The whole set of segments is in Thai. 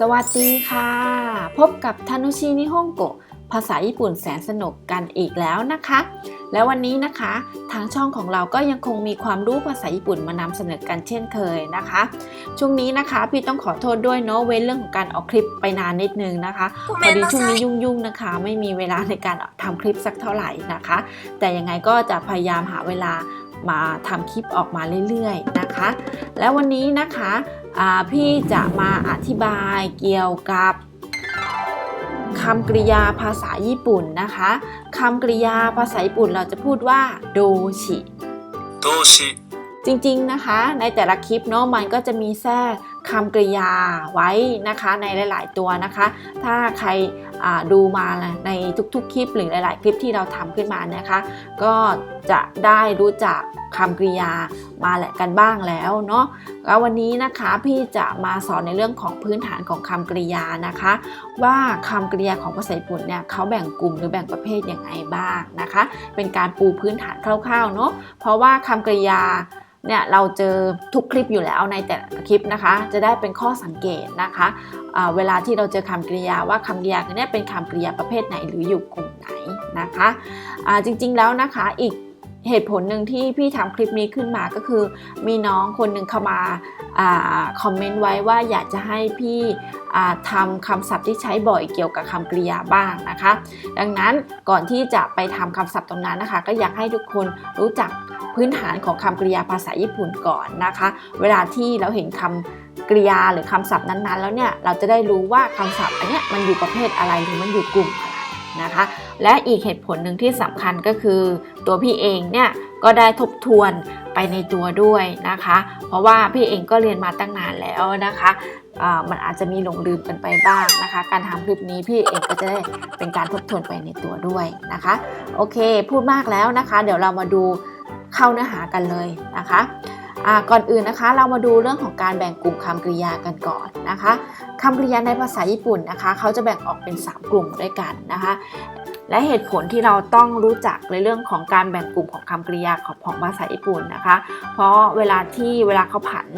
สวัสดีค่ะ พบกับทานุชินิฮงโกะภาษาญี่ปุ่นแสนสนุกกันอีกแล้วนะคะ และวันนี้นะคะทางช่องของเราก็ยังคงมีความรู้ภาษาญี่ปุ่นมานำเสนอกันเช่นเคยนะคะ ช่วงนี้นะคะ พี่ต้องขอโทษด้วยเนาะเว้นเรื่องของการออกคลิปไปนานนิดนึงนะคะพอดีช่วงนี้ยุ่งๆนะคะ ไม่มีเวลาในการทำคลิปสักเท่าไหร่นะคะ แต่ยังไงก็จะพยายามหาเวลา มาทำคลิปออกมาเรื่อยๆนะคะ แล้ววันนี้นะคะอ่าพี่จะมาอธิบายเกี่ยวกับคำกริยาภาษาญี่ปุ่นนะคะคำกริยาภาษาญี่ปุ่นเราจะพูดว่าโดชิ動詞จริงๆนะคะ ในแต่ละคลิปเนาะมันก็จะมีแทรกคำกริยาไว้นะคะในหลาย ๆ ตัวนะคะ ถ้าใครอ่า ดูมาในทุกๆ คลิปหรือหลาย ๆ คลิปที่เราทำขึ้นมานะคะ ก็จะได้รู้จักคำกริยามาแหละกันบ้างแล้วเนาะแล้ววันนี้นะคะพี่จะมาสอนในเรื่องของพื้นฐานของคำกริยานะคะ ว่าคำกริยาของภาษาญี่ปุ่นเนี่ยเขาแบ่งกลุ่มหรือแบ่งประเภทยังไงบ้างนะคะ เป็นการปูพื้นฐานคร่าวๆเนาะเพราะว่าคำกริยา เนี่ยเราเจอทุกคลิปอยู่แล้วในแต่คลิปนะคะ จะได้เป็นข้อสังเกตนะคะอ่าเวลาที่เราเจอคำกริยาว่าคำกริยาเนี่ยเป็นคำกริยาประเภทไหนหรืออยู่กลุ่มไหนนะคะอ่าจริงๆแล้วนะคะอีกเหตุผลหนึ่งที่พี่ทำคลิปนี้ขึ้นมาก็คือ มีน้องคนหนึ่งเข้ามาอคอมเมนต์ไว้ว่าอยากจะให้พี่ทำคำศัพท์ที่ใช้บ่อยเกี่ยวกับคำกริยาบ้างนะคะ ดังนั้นก่อนที่จะไปทำคำศัพท์ตรงนั้นนะคะ ก็อยากให้ทุกคนรู้จัก พื้นฐานของคำกริยาภาษาญี่ปุ่นก่อนนะคะ เวลาที่เราเห็นคำกริยาหรือคำศัพท์นั้นๆ แล้วเนี่ยเราจะได้รู้ว่าคำศัพท์อันเนี้ยมันอยู่ประเภทอะไรหรือมันอยู่กลุ่มอะไรนะคะ และอีกเหตุผลหนึ่งที่สำคัญก็คือ ตัวพี่เองเนี่ยก็ได้ทบทวนไปในตัวด้วยนะคะ เพราะว่าพี่เองก็เรียนมาตั้งนานแล้วนะคะอ่ามันอาจจะมีหลงลืมกันไปบ้างนะคะ การทำคลิปนี้พี่เองก็จะได้เป็นการทบทวนไปในตัวด้วยนะคะ โอเค พูดมากแล้วนะคะ เดี๋ยวเรามาดู เข้าเนื้อหากันเลยนะคะก่อนอื่นนะคะเรามาดูเรื่องของการแบ่งกลุ่มคำกริยากันก่อนนะคะคำกริยาในภาษาญี่ปุ่นนะคะ เขาจะแบ่งออกเป็น 3 กลุ่มด้วยกันนะคะ และเหตุผลที่เราต้องรู้จักในเรื่องของการแบ่งกลุ่มของคำกริยาของของภาษาญี่ปุ่นนะคะ เพราะเวลาที่เวลาเขาผัน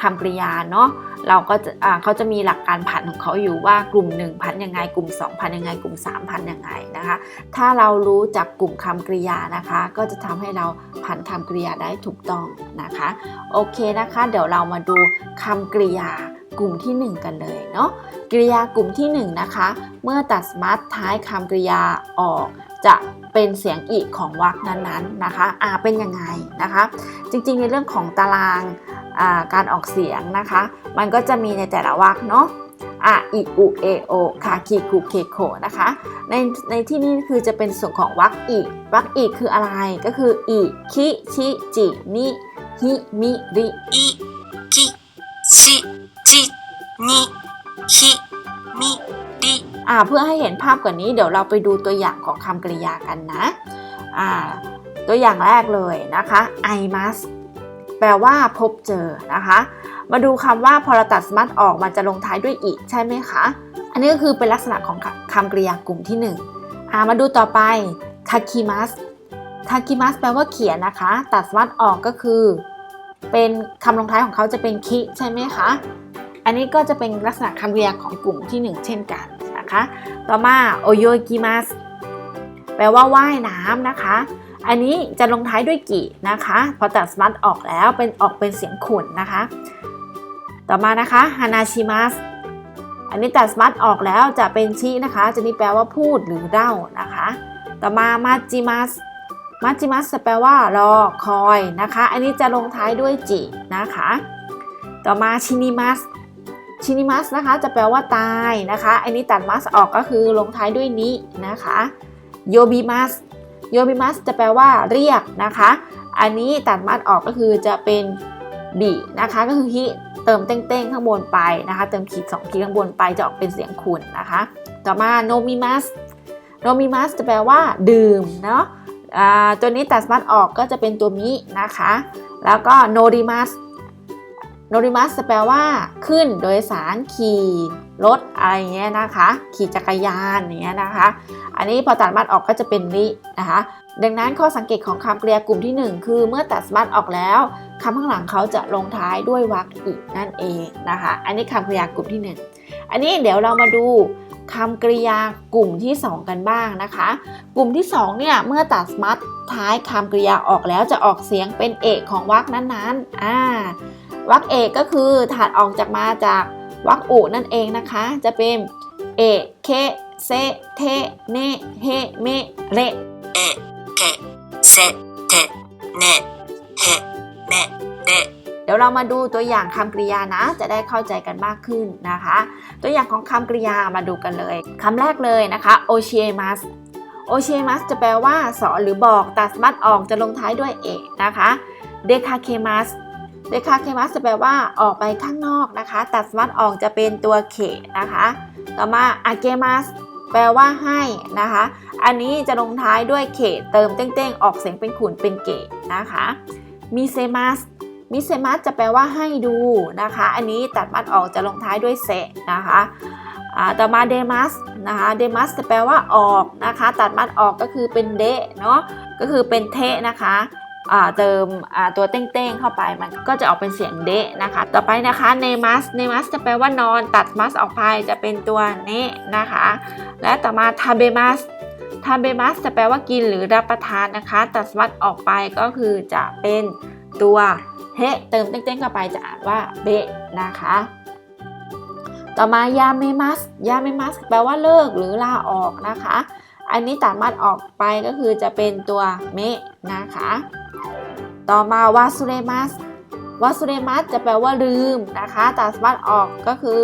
คำกริยาเนาะเราก็จะเขาจะมีหลักการผันของเขาอยู่ว่ากลุ่ม1พันยังไงกลุ่ม2พันยังไงกลุ่ม3พันยังไงนะคะ ถ้าเรารู้จักกลุ่มคำกริยานะคะ ก็จะทำให้เราผันคำกริยาได้ถูกต้องนะคะ โอเคนะคะ เดี๋ยวเรามาดูคำกริยา กลุ่มที่ 1 กันเลยเนาะกริยากลุ่มที่ 1 นะคะ เมื่อตัดสมาร์ทท้ายคำกริยาออก จะเป็นเสียงอีกของวรรคนั้นๆนะคะอ่าเป็นยังไงนะคะ จริงๆในเรื่องของตารางการออกเสียงนะคะ มันก็จะมีในแต่ละวรรคเนาะอะอิอุเอโอคาคิคุเคโคนะคะในในที่นี้คือจะเป็นส่วนของวรรคอีวรรคอีคืออะไรก็คืออิคิชิจินิฮิมิริอิคิชิ จินิคิมิดอ่าเพื่อให้เห็นภาพกว่านี้เดี๋ยวเราไปดูตัวอย่างของคำกริยากันนะอ่าตัวอย่างแรกเลยนะคะ I must แปลว่าพบเจอนะคะ มาดูคำว่าพอเราตัด must ออกมันจะลงท้ายด้วยอีกใช่ไหมคะ อันนี้ก็คือเป็นลักษณะของคำกริยากลุ่มที่1นึ่งมาดูต่อไปทากิมัสทากิมัสแปลว่าเขียนนะคะ ตัด must ออกก็คือ เป็นคำลงท้ายของเขาจะเป็นคิใช่ไหมคะ อันนี้ก็จะเป็นลักษณะคำกริยาของกลุ่มที่ 1 เช่นกันนะคะ ต่อมาโอโยกิมัสแปลว่าว่ายน้ำนะคะ อันนี้จะลงท้ายด้วยกินะคะ พอตัดสมัตออกแล้วเป็นออกเป็นเสียงขุ่นนะคะ ต่อมานะคะฮานาชิมัสอันนี้ตัดสมัตออกแล้วจะเป็นชินะคะ จะนี่แปลว่าพูดหรือเล่านะคะ ต่อมามาจิมัสมาจิมัสแปลว่ารอคอยนะคะ อันนี้จะลงท้ายด้วยจินะคะ ต่อมาชินิมัส ชินิมัสนะคะจะแปลว่าตายนะคะอันนี้ตัดมัสออกก็คือลงท้ายด้วยนินะคะโยบิมัสโยบิมัสจะแปลว่าเรียกนะคะ อันนี้ตัดมัสออกก็คือจะเป็นบินะคะก็คือฮิเติมเต้งๆข้างบนไปนะคะ เติมขีด2ขีดข้างบนไปจะออกเป็นเสียงขุ่นะคะ ต่อมาโนมิมัสโนมิมัสจะแปลว่า ดื่มเนาะอ่าตัวนี้ตัดมัสออกก็จะเป็นตัวมินะคะ แล้วก็โนริมัส โนริมัสแปลว่าขึ้นโดยสารขี่รถอะไรเงี้ยนะคะ ขี่จักรยานอย่างเงี้ยนะคะ อันนี้พอตัดมัดออกก็จะเป็นรินะคะ ดังนั้นข้อสังเกตของคำกริยากลุ่มที่หนึ่งคือเมื่อตัดสมัตออกแล้วคำข้างหลังเขาจะลงท้ายด้วยวรรคอีกนั่นเองนะคะ อันนี้คำกริยากลุ่มที่หนึ่งอันนี้เดี๋ยวเรามาดูคำกริยากลุ่มที่สองกันบ้างนะคะ กลุ่มที่สองเนี่ยเมื่อตัดสมัตท้ายคำกริยาออกแล้วจะออกเสียงเป็นเอกของวรรคนั้นๆอ่า วักเอกก็คือถัดออกจากมาจากวักคอุนั่นเองนะคะ จะเป็นเอกเคเซเทเนเฮเมเรเอกเคเซเทเนเฮเมเรเดี๋ยวเรามาดูตัวอย่างคำกริยานะ จะได้เข้าใจกันมากขึ้นนะคะ ตัวอย่างของคำกริยามาดูกันเลยคำแรกเลยนะคะโอเชียมัสโอเชมัสจะแปลว่าสอนหรือบอกแต่สามารถออกจะลงท้ายด้วยเอกนะคะเดคาเคมัส เดคาเคมัสจะแปลว่าออกไปข้างนอกนะคะ ตัดสมัตออกจะเป็นตัวเขนะคะ ต่อมาอาเกมัสแปลว่าให้นะคะ อันนี้จะลงท้ายด้วยเขเติมเต้งๆ ออกเสียงเป็นขุนเป็นเกะนะคะมิเซมัสมิเซมัสจะแปลว่าให้ดูนะคะ อันนี้ตัดมัดออกจะลงท้ายด้วยเซนะคะต่อมาเดมัสนะคะเดมัสจะแปลว่าออกนะคะ ตัดมัดออกก็คือเป็นเดเนาะก็คือเป็นเทนะคะ เติมตัวเต้งๆเข้าไปมันก็จะออกเป็นเสียงเดะนะคะ ต่อไปนะคะเนมัสเนมัสจะแปลว่านอนตัดมัสออกไปจะเป็นตัวเนะนะคะ และต่อมาทาเบมัสทาเบมัสจะแปลว่ากินหรือรับประทานนะคะ ตัดมัดออกไปก็คือจะเป็นตัวเฮเติมเต้งๆเข้าไปจะอ่านว่าเบะนะคะต่อมายาเมมัสยาเมมัสแปลว่าเลิกหรือลาออกนะคะ อันนี้ตัดมัดออกไปก็คือจะเป็นตัวเมะนะคะ ต่อมาวาสุเรมัสวาสุเรมัสจะแปลว่าลืมนะคะตัดมัดออกก็คือ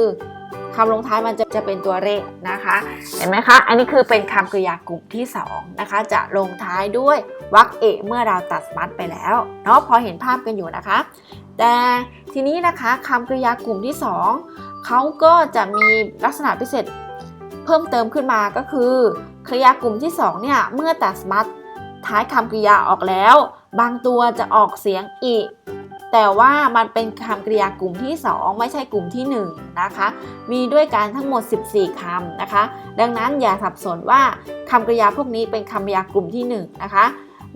คำลงท้ายมันจะจะเป็นตัวเรนะคะ เห็นไหมคะ อันนี้คือเป็นคำกริยากลุ่มที่สองนะคะ จะลงท้ายด้วยวรรคเอกเมื่อเราตัดสมัตไปแล้วเนาะพอเห็นภาพกันอยู่นะคะ แต่ทีนี้นะคะคำกริยากลุ่มที่สองเขาก็จะมีลักษณะพิเศษเพิ่มเติมขึ้นมาก็คือกริยากลุ่มที่สองเนี่ย เมื่อตัดสมัตท้ายคำกริยาออกแล้ว บางตัวจะออกเสียงอีแต่ว่ามันเป็นคำกริยากลุ่มที่ 2 ไม่ใช่กลุ่มที่ 1 นะคะ มีด้วยกันทั้งหมด 14คำนะคะ ดังนั้นอย่าสับสนว่าคำกริยาพวกนี้เป็นคำกริยากลุ่มที่ 1 นะคะ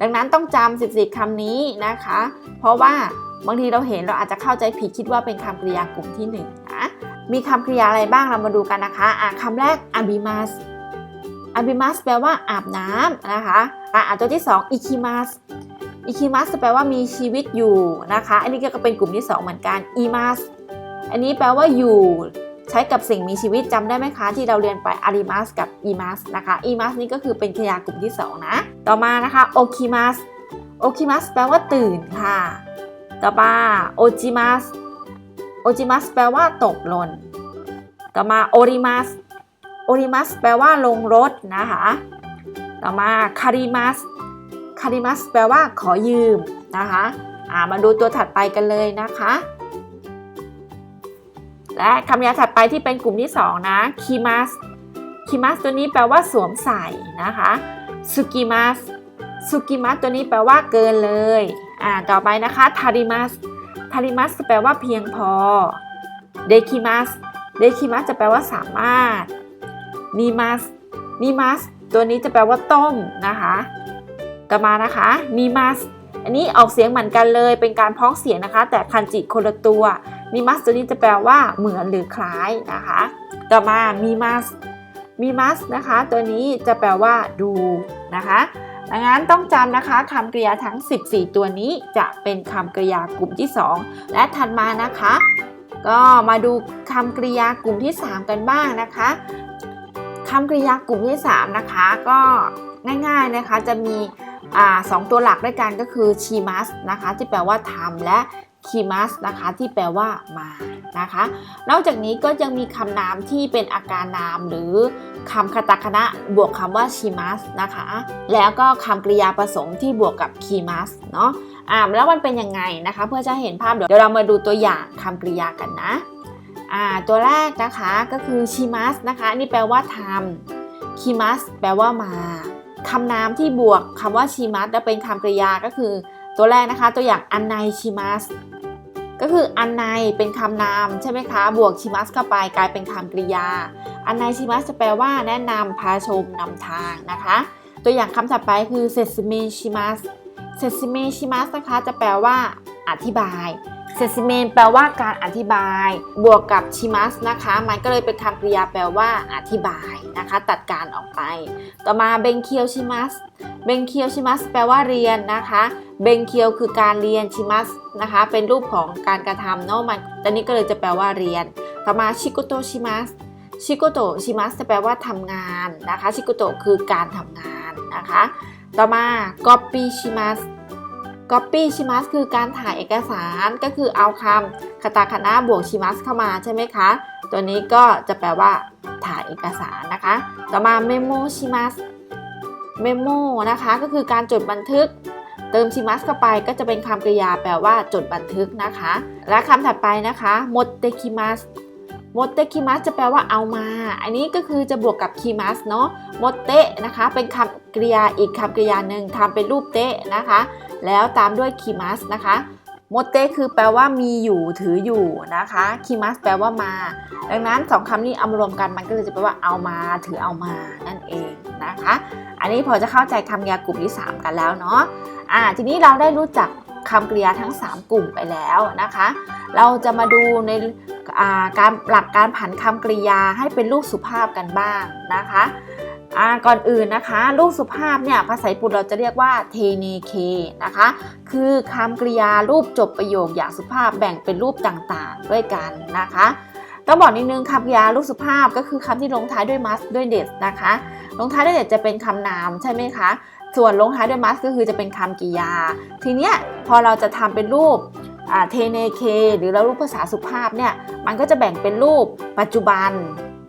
ดังนั้นต้องจำ14คำนี้นะคะ เพราะว่าบางทีเราเห็นเราอาจจะเข้าใจผิดคิดว่าเป็นคำกริยากลุ่มที่ 1 นะ มีคำกริยาอะไรบ้างเรามาดูกันนะคะะคำแรก abimas abimas แปลว่าอาบน้ำนะคะอะอะตัวที่ 2 ikimas อิคิมัสแปลว่ามีชีวิตอยู่นะคะ อันนี้ก็เป็นกลุ่มที่ 2 เหมือนกันอีมัสอันนี้แปลว่าอยู่ใช้กับสิ่งมีชีวิตจำได้ไหมคะ ที่เราเรียนไปอาริมัสกับอีมัสนะคะอีมัสนี่ก็คือเป็นกริยากลุ่มที่ 2 นะ ต่อมานะคะโอคิมัสโอคิมัสแปลว่าตื่นค่ะ ต่อมาโอจิมัสโอจิมัสแปลว่าตกหล่นต่อมาโอริมัสโอริมัสแปลว่าลงรถนะคะ ต่อมาคาริมัส คาริมัสแปลว่าขอยืมนะคะอ่ามาดูตัวถัดไปกันเลยนะคะ และคำยาถัดไปที่เป็นกลุ่มที่ 2 นะคิมัสคิมัสตัวนี้แปลว่าสวมใส่นะคะสุกิมัสสุกิมัสตัวนี้แปลว่าเกินเลยอ่าต่อไปนะคะทาริมัสทาริมัสแปลว่าเพียงพอเดคิมัสเดคิมัสจะแปลว่าสามารถนิมัสนิมัสตัวนี้จะแปลว่าต้มนะคะ ต่อมานะคะนิมัสอันนี้ออกเสียงเหมือนกันเลยเป็นการพ้องเสียงนะคะ แต่คันจิคนละตัวนิมัสตัวนี้จะแปลว่าเหมือนหรือคล้ายนะคะ ต่อมามีมัสมีมัสนะคะ ตัวนี้จะแปลว่าดูนะคะดังนั้นต้องจำนะคะคำกริยาทั้ง 14 ตัวนี้จะเป็นคำกริยากลุ่มที่ 2 และถัดมานะคะ ก็มาดูคำกริยากลุ่มที่ 3 กันบ้างนะคะคำกริยากลุ่มที่ 3 นะคะ ก็ง่ายๆนะคะจะมี สองตัวหลักด้วยกันก็คือชีมัสนะคะที่แปลว่าทำและคีมัสนะคะที่แปลว่ามานะคะ นอกจากนี้ก็ยังมีคำนามที่เป็นอาการนามหรือคำคตาคณะบวกคำว่าชีมัสนะคะ แล้วก็คำกริยาผสมที่บวกกับคีมัสเนาะอ่าแล้วมันเป็นยังไงนะคะ เพื่อจะเห็นภาพเดี๋ยวเรามาดูตัวอย่างคำกริยากันนะอ่าตัวแรกนะคะก็คือชีมัสนะคะนนี่แปลว่าทำคีมัสแปลว่ามา คำนามที่บวกคำว่าชีมัสแล้วเป็นคำกริยาก็คือ ตัวแรกนะคะ ตัวอย่างอันไนชีมัสก็คืออันในเป็นคำนามใช่ไหมคะ บวกชิมัสเข้าไปกลายเป็นคำกริยา อันในชิมัสจะแปลว่าแนะนำพาชมนำทางนะคะ ตัวอย่างคำถัดไปคือเซซิเมชิมัสเซซิเมชิมัสนะคะ จะแปลว่าอธิบาย เซซิเมนแปลว่าการอธิบาย บวกกับชิมัสนะคะ มันก็เลยเป็นคำกริยาแปลว่าอธิบายนะคะ ตัดการออกไป ต่อมาเบงเคียวชิมัสเบงเคียวชิมัสแปลว่าเรียนนะคะเบงเคียวคือการเรียนชิมัสนะคะ เป็นรูปของการกระทำเนาะมันตอนนี้ก็เลยจะแปลว่าเรียน ต่อมาชิโกโตชิมัสชิโกโตชิมัสจะแปลว่าทำงานนะคะ ชิโกโตคือการทำงานนะคะ ต่อมา copy ชิมัส copy ชิมัสคือการถ่ายเอกสารก็คือเอาคำคาตาคานะบวกชิมัสเข้ามาใช่ไหมคะ ตัวนี้ก็จะแปลว่าถ่ายเอกสารนะคะ ต่อมา memo ชิมัส memo นะคะก็คือการจดบันทึก เติมชิมัสเข้าไปก็จะเป็นคำกริยาแปลว่าจดบันทึกนะคะ และคำถัดไปนะคะมดเตคิมัสโมเตคิมัสจะแปลว่าเอามา อันนี้ก็คือจะบวกกับคิมัสเนาะโมเตนะคะ เป็นคำกริยาอีกคำกริยาหนึ่งทำเป็นรูปเตะนะคะ แล้วตามด้วยคิมัสนะคะโมเตคือแปลว่ามีอยู่ถืออยู่นะคะคิมัสแปลว่ามา ดังนั้นสองคำนี้เอามารวมกันมันก็เลยจะแปลว่าเอามาถือเอามานั่นเองนะคะ อันนี้พอจะเข้าใจคำกริยากลุ่มที่ 3 กันแล้วเนาะอ่าทีนี้เราได้รู้จักคำกริยาทั้ง 3 กลุ่มไปแล้วนะคะ เราจะมาดูในการหลักการผันคำกริยาให้เป็นรูปสุภาพกันบ้างนะคะ อ่าก่อนอื่นนะคะรูปสุภาพเนี่ยภาษาญี่ปุ่นเราจะเรียกว่าเทเนเคนะคะ คือคำกริยารูปจบประโยคอย่างสุภาพแบ่งเป็นรูปต่างๆด้วยกันนะคะต้องบอกนิดนึงคำกริยารูปสุภาพก็คือคำที่ลงท้ายด้วยมัสด้วยเดสนะคะ ลงท้ายด้วยเดสจะเป็นคำนามใช่ไหมคะ ส่วนลงท้ายด้วยมัสก็คือจะเป็นคำกริยา ทีเนี้ยพอเราจะทำเป็นรูปเทเนเคหรือเรารูปภาษาสุภาพเนี่ยมันก็จะแบ่งเป็นรูปปัจจุบัน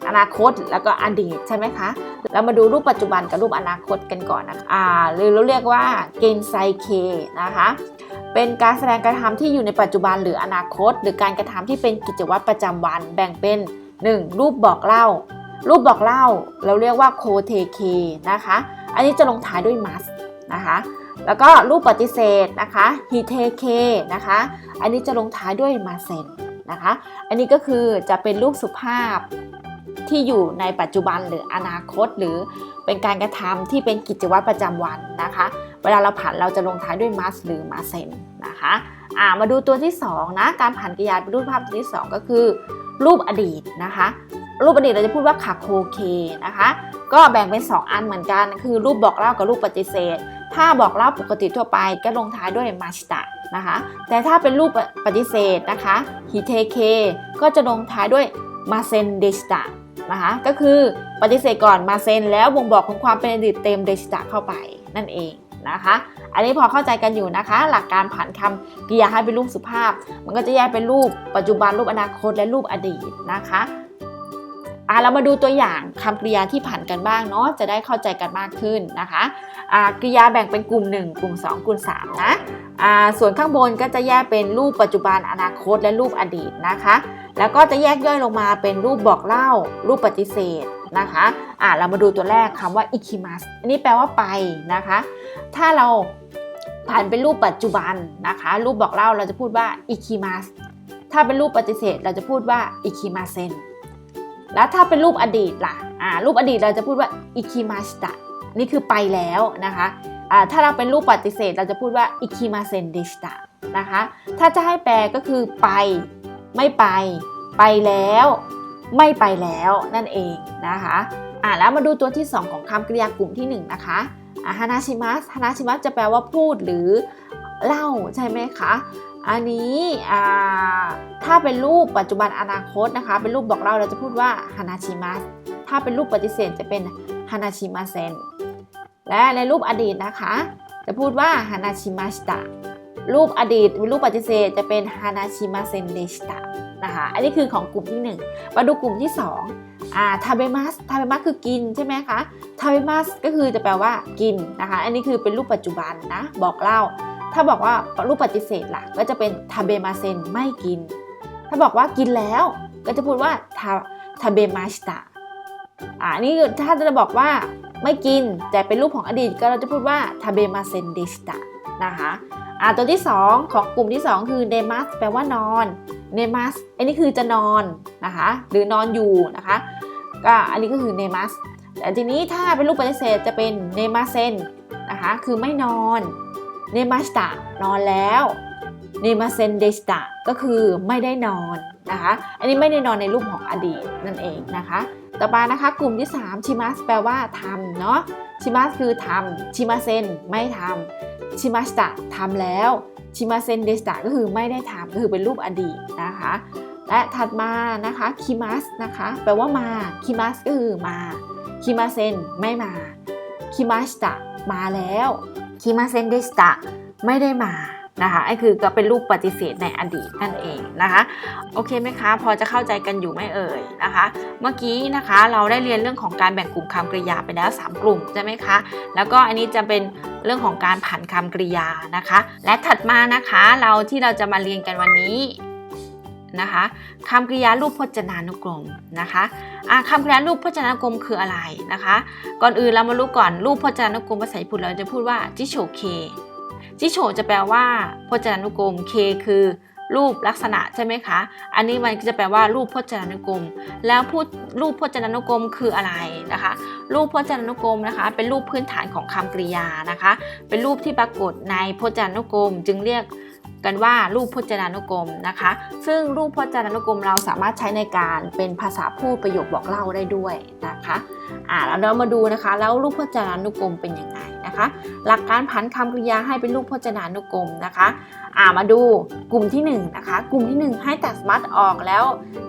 อนาคตแล้วก็อดีตใช่ไหมคะ เรามาดูรูปปัจจุบันกับรูปอนาคตกันก่อนนะคะอ่าหรือเราเรียกว่าเกนไซเคนะคะ เป็นการแสดงการะทำที่อยู่ในปัจจุบันหรืออนาคต หรือการกระทำที่เป็นกิจวัตรประจำวันแบ่งเป็น 1. รูปบอกเล่า รูปบอกเล่า เราเรียกว่าโคเทเคนะคะ อันนี้จะลงท้ายด้วยมัสนะคะแล้วก็รูปปฏิเสธนะคะฮิเทเคนะคะ อันนี้จะลงท้ายด้วยมาเซนนะคะ อันนี้ก็คือจะเป็นรูปสุภาพ ที่อยู่ในปัจจุบันหรืออนาคต หรือเป็นการกระทำที่เป็นกิจวัตรประจำวันนะคะ เวลาเราผันเราจะลงท้ายด้วยมัสหรือมาเซนนะคะอ่ามาดูตัวที่2นะการผันกริยาเป็นรูปภาพตัวที่ 2 ก็คือ รูปอดีตนะคะ รูปอดีตเราจะพูดว่าคาโคเคนะคะ ก็แบ่งเป็น 2 อันเหมือนกัน คือรูปบอกเล่ากับรูปปฏิเสธ ถ้าบอกเล่าปกติทั่วไปก็ลงท้ายด้วยมาชิตะนะคะ แต่ถ้าเป็นรูปปฏิเสธนะคะฮิเทเคก็จะลงท้ายด้วยมาเซนเดชิตะ นะคะ ก็คือปฏิเสธก่อนมาเซ็นแล้วบ่งบอกของความเป็นอดีตเต็มเดชิตะเข้าไปนั่นเองนะคะ อันนี้พอเข้าใจกันอยู่นะคะ หลักการผ่านคำกริยาให้เป็นรูปสุภาพ มันก็จะแยกเป็นรูปปัจจุบันรูปอนาคตและรูปอดีตนะคะ อะเรามาดูตัวอย่างคำกริยาที่ผันกันบ้างเนาะจะได้เข้าใจกันมากขึ้นนะคะอ่ากริยาแบ่งเป็นกลุ่ม 1 กลุ่ม 2 กลุ่ม 3 นะอ่าส่วนข้างบนก็จะแยกเป็นรูปปัจจุบันอนาคตและรูปอดีตนะคะ แล้วก็จะแยกย่อยลงมาเป็นรูปบอกเล่า รูปปฏิเสธนะคะอ่าเรามาดูตัวแรกคำว่าอิคิมัสอันนี้แปลว่าไปนะคะ ถ้าเราผ่านเป็นรูปปัจจุบันนะคะ รูปบอกเล่าเราจะพูดว่าอิคิมัสถ้าเป็นรูปปฏิเสธ เราจะพูดว่าอิคิมาเซน แล้วถ้าเป็นรูปอดีตล่ะอ่ารูปอดีตเราจะพูดว่าอิคิมาชิตะนี่คือไปแล้วนะคะอ่าถ้าเราเป็นรูปปฏิเสธ เราจะพูดว่าอิคิมาเซนเดชิตะนะคะ ถ้าจะให้แปลก็คือไป ไม่ไป ไปแล้ว ไม่ไปแล้วนั่นเองนะคะอ่าแล้วมาดูตัวที่ 2 ของคำกริยากลุ่มที่ 1 นะคะฮานาชิมัสฮานาชิมัสจะแปลว่าพูดหรือเล่าใช่ไหมคะ อันนี้ถ้าเป็นรูปปัจจุบันอนาคตนะคะ เป็นรูปบอกเล่าเราจะพูดว่าฮานาชิมัสถ้าเป็นรูปปฏิเสธจะเป็นฮานาชิมาเซนและในรูปอดีตนะคะ จะพูดว่าฮานาชิมาชิตะรูปอดีตเป็นรูปปฏิเสธจะเป็นฮานาชิมาเซนเดชิตะนะคะอันนี้คือของกลุ่มที่ 1 มาดูกลุ่มที่2อ่าทาเบมัสทาเบมัสคือกินใช่ไหมคะทาเบมัสก็คือจะแปลว่ากินนะคะ อันนี้คือเป็นรูปปัจจุบันนะบอกเล่า ถ้าบอกว่ารูปปฏิเสธล่ะ ก็จะเป็นทาเบมาเซนไม่กิน ถ้าบอกว่ากินแล้ว ก็จะพูดว่าทาทาเบมาชิตะอ่านี่ถ้าจะบอกว่าไม่กินแต่เป็นรูปของอดีตก็เราจะพูดว่าทาเบมาเซนเดชิตะนะคะอ่าตัวที่ 2 ของกลุ่มที่ 2 คือเดมัสแปลว่านอนเนมัสอันนี้คือจะนอนนะคะหรือนอนอยู่นะคะก็อันนี้ก็คือเนมัสแต่ทีนี้ถ้าเป็นรูปปฏิเสธจะเป็นเนมาเซนนะคะคือไม่นอน เนมาสตะนอนแล้วเนมาเซนเดสตะก็คือไม่ได้นอนนะคะ อันนี้ไม่ได้นอนในรูปของอดีตนั่นเองนะคะ ต่อมานะคะกลุ่มที่3ชิมัสแปลว่าทำเนาะชิมัสคือทำชิมาเซนไม่ทำชิมาสตะทำแล้วชิมาเซนเดสตะก็คือไม่ได้ทำก็คือเป็นรูปอดีตนะคะ และถัดมานะคะคิมัสนะคะแปลว่ามาคิมัสก็คือมาคิมาเซนไม่มาคิมาสตะมาแล้ว คิมาเซนเดสตะไม่ได้มานะคะไอ้คือก็เป็นรูปปฏิเสธในอดีตนั่นเองนะคะโอเคไหมคะ พอจะเข้าใจกันอยู่ไหม่เอ่ยนะคะ เมื่อกี้นะคะเราได้เรียนเรื่องของการแบ่งกลุ่มคำกริยาไปแล้ว 3 กลุ่มใช่ไหมคะแล้วก็อันนี้จะเป็นเรื่องของการผันคำกริยานะคะ และถัดมานะคะเราที่เราจะมาเรียนกันวันนี้ นะคะคำกริยารูปพจนานุกรมนะคะะคำกริยารูปพจนานุกรมคืออะไรนะคะ ก่อนอื่นเรามารู้ก่อนรูปพจนานุกรมภาษาญี่ปุ่นเราจะพูดว่าจิโชเคจิโชจะแปลว่า พจนานุกรมเคคือรูปลักษณะใช่ไหมคะ อันนี้มันจะแปลว่ารูปพจนานุกรม แล้วพูดรูปพจนานุกรมคืออะไรนะคะ รูปพจนานุกรมนะคะ เป็นรูปพื้นฐานของคำกริยานะคะ เป็นรูปที่ปรากฏในพจนานุกรม จึงเรียก กันว่ารูปพจนานุกรมนะคะ ซึ่งรูปพจนานุกรมเราสามารถใช้ในการเป็นภาษาพูดประโยคบอกเล่าได้ด้วยนะคะอ่าแล้วเรามาดูนะคะ แล้วรูปพจนานุกรมเป็นยังไงนะคะ หลักการผันคำกริยาให้เป็นรูปพจนานุกรมนะคะอ่ามาดูกลุ่มที่1นนะคะ กลุ่มที่ 1 ให้ตัดสมัตออกแล้ว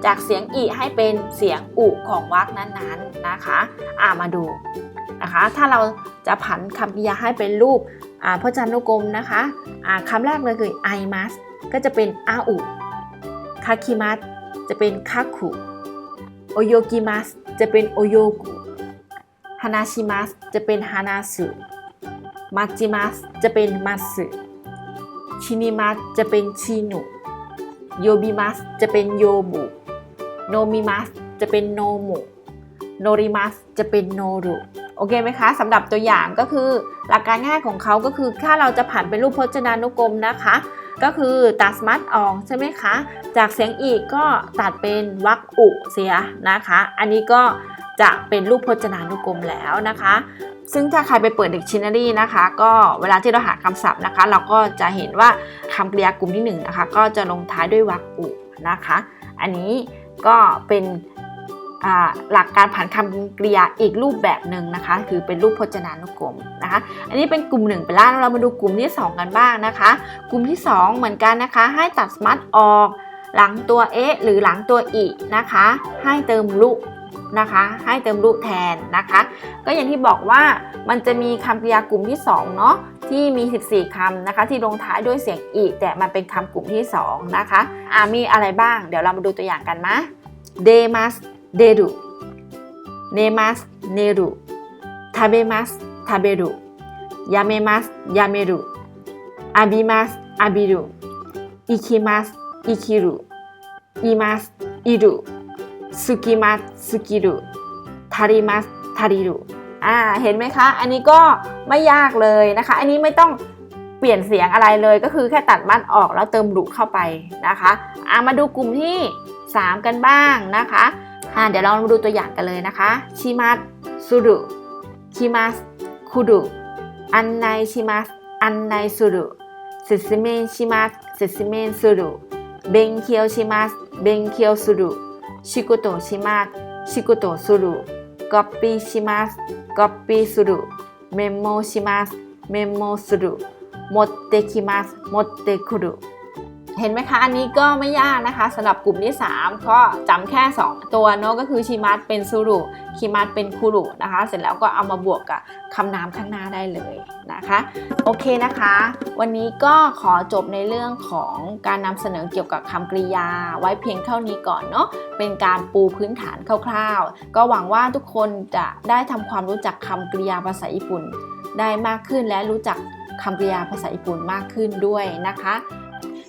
จากเสียงอีให้เป็นเสียงอุของวรรคนั้นๆนะคะอ่ามาดูนะคะ ถ้าเราจะผันคำกริยาให้เป็นรูป พจนานุกรมนะคะอ่าคำแรกเลยคือ I must ก็จะเป็นอาอุคาคิมัสจะเป็นคาคุโอโยกิมัสจะเป็นโอโยกุฮานาชิมัสจะเป็นฮานาสึมาจิมัสจะเป็นมัสึชินิมัสจะเป็นชินุโยบิมัสจะเป็นโยบุโนมิมัสจะเป็นโนมุโนริมัสจะเป็นโนรุ โอเคไหมคะสำหรับตัวอย่างก็คือหลักการง่ายของเขาก็คือถ้าเราจะผันเป็นรูปพจนานุกรมนะคะ ก็คือตัดสมัตออกใช่ไหมคะ จากเสียงอีกก็ตัดเป็นวรรคอุเสียนะคะ อันนี้ก็จะเป็นรูปพจนานุกรมแล้วนะคะ ซึ่งถ้าใครไปเปิด Dictionary นะคะ ก็เวลาที่เราหาคำศัพท์นะคะ เราก็จะเห็นว่าคำกริยากลุ่มที่1นงนะคะ ก็จะลงท้ายด้วยวรรคอุนะคะ อันนี้ก็เป็น หลักการผันคำกริยาอีกรูปแบบหนึ่งนะคะ คือเป็นรูปพจนานุกรมนะคะ อันนี้เป็นกลุ่มหนึ่งไปแล้วเรามาดูกลุ่มที่ 2 กันบ้างนะคะ กลุ่มที่ 2 เหมือนกันนะคะ ให้ตัดสมัตออกหลังตัวเอะหรือหลังตัวอีนะคะ ให้เติมลุนะคะ ให้เติมลุแทนนะคะ ก็อย่างที่บอกว่ามันจะมีคำกริยากลุ่มที่2เนาะที่มี 14คำนะคะ ที่ลงท้ายด้วยเสียงอีแต่มันเป็นคำกลุ่มที่ 2 นะคะ อ่ามีอะไรบ้าง เดี๋ยวเรามาดูตัวอย่างกัน เดรุเนมัสเนรุทาเบมัสทาเบรุยาเมมัสยาเมรุอาบิมัสอาบิรุอิคิมัสอิคิรุอิมัสอิรุสุกิมัสสุกิรุทาริมัสทาริรุอ่าเห็นไหมคะ อันนี้ก็ไม่ยากเลยนะคะ อันนี้ไม่ต้องเปลี่ยนเสียงอะไรเลยก็คือแค่ตัดมัดออกแล้วเติมรุเข้าไปนะคะอ่ามาดูกลุ่มที่ 3 กันบ้างนะคะอ่าเดี๋ยวเรามาดูตัวอย่างกันเลยนะคะชิมัสสุรุคิมัสคุรุอันไนชิมัสอันไนสุรุซิซิเมนชิมัสซิซิเมนสุรุเบงเคียวชิมัสเบงเคียวสุรุชิกุโตชิมัสชิกุโตสุรุก๊อปปี้ชิมัสก๊อปปี้สุรุเมมโมชิมัสเมมโมสุรุ持ってきます持ってくる เห็นไหมคะ อันนี้ก็ไม่ยากนะคะสำหรับกลุ่มที่ 3 ก็จำแค่ 2 ตัวเนาะก็คือชิมัสเป็นซูรุคิมัสเป็นคุรุนะคะ เสร็จแล้วก็เอามาบวกกับคำนามข้างหน้าได้เลยนะคะ โอเคนะคะ วันนี้ก็ขอจบในเรื่องของการนำเสนอเกี่ยวกับคำกริยา ไว้เพียงเท่านี้ก่อนเนาะเป็นการปูพื้นฐานคร่าวๆ ก็หวังว่าทุกคนจะได้ทำความรู้จักคำกริยาภาษาญี่ปุ่น ได้มากขึ้นและรู้จักคำกริยาภาษาญี่ปุ่นมากขึ้นด้วยนะคะ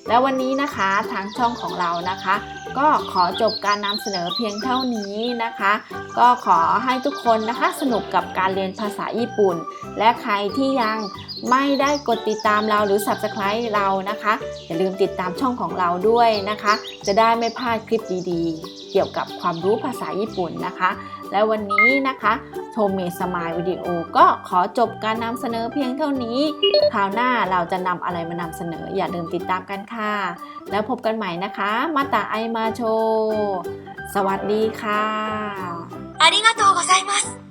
แล้ววันนี้นะคะทางช่องของเรานะคะก็ขอจบการนำเสนอเพียงเท่านี้นะคะ ก็ขอให้ทุกคนนะคะสนุกกับการเรียนภาษาญี่ปุ่น และใครที่ยังไม่ได้กดติดตามเราหรือ Subscribe เรานะคะ อย่าลืมติดตามช่องของเราด้วยนะคะ จะได้ไม่พลาดคลิปดีๆ เกี่ยวกับความรู้ภาษาญี่ปุ่นนะคะ และวันนี้นะคะโทเมสมายวิดีโอก็ขอจบการนำเสนอเพียงเท่านี้ คราวหน้าเราจะนำอะไรมานำเสนออย่าลืมติดตามกันค่ะ แล้วพบกันใหม่นะคะ มาตาไอมาโช สวัสดีค่ะ ありがとうございます。